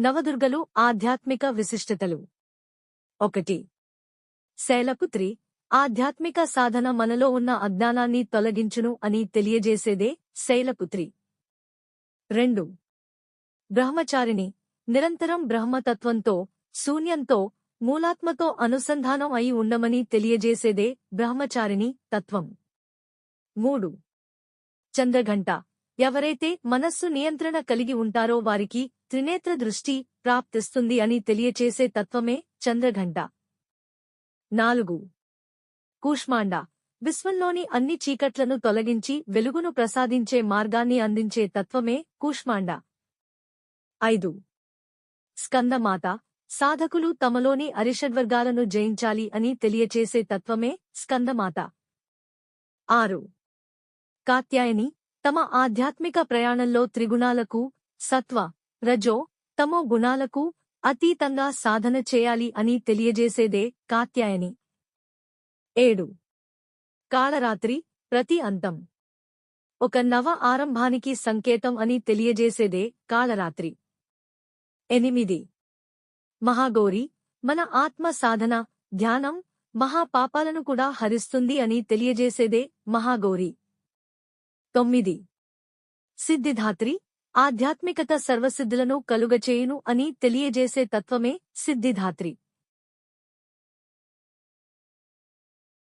నవదుర్గలు ఆధ్యాత్మిక విశిష్టతలు. ఒకటి. శైలపుత్రి ఆధ్యాత్మిక సాధన మనలో ఉన్న అజ్ఞానాన్ని తొలగించును అని తెలియజేసేదే శైలపుత్రి రెండు. బ్రహ్మచారిణి. నిరంతరం బ్రహ్మతత్వంతో శూన్యంతో మూలాత్మతో అనుసంధానం అయి ఉండమని తెలియజేసేదే బ్రహ్మచారిణి తత్వం. మూడు. చంద్రఘంట. ఎవరైతే మనస్సు నియంత్రణ కలిగి ఉంటారో వారికి త్రినేత్ర దృష్టి ప్రాప్తిస్తుంది అని తెలియచేసే తత్వమే చంద్రఘంట. నాలుగు. కూష్మాండ. విశ్వంలోని అన్ని చీకట్లను తొలగించి వెలుగును ప్రసాదించే మార్గాన్ని అందించే తత్వమే కూష్మాండ. ఐదు. స్కందమాత. సాధకులు తమలోని అరిషడ్వర్గాలను జయించాలి అని తెలియచేసే తత్వమే స్కందమాత. ఆరు. కాత్యాయని. తమ ఆధ్యాత్మిక ప్రయాణంలో త్రిగుణాలకు సత్వ రజో తమో గుణాలకు అతీతంగా సాధన చేయాలి అని తెలియజేసేదే కాత్యాయని. ఏడు. కాళరాత్రి ప్రతి అంతం. ఒక నవ ఆరంభానికి సంకేతం అని తెలియజేసేదే కాళరాత్రి. ఎనిమిది. మహాగౌరి మన ఆత్మ సాధన ధ్యానం మహాపాపాలను కూడా హరిస్తుంది అని తెలియజేసేదే మహాగౌరి. తొమ్మిది. సిద్ధిధాత్రి ఆధ్యాత్మికత సర్వసిద్ధులను కలుగచేయును అని తెలియజేసే తత్వమే సిద్ధిధాత్రి.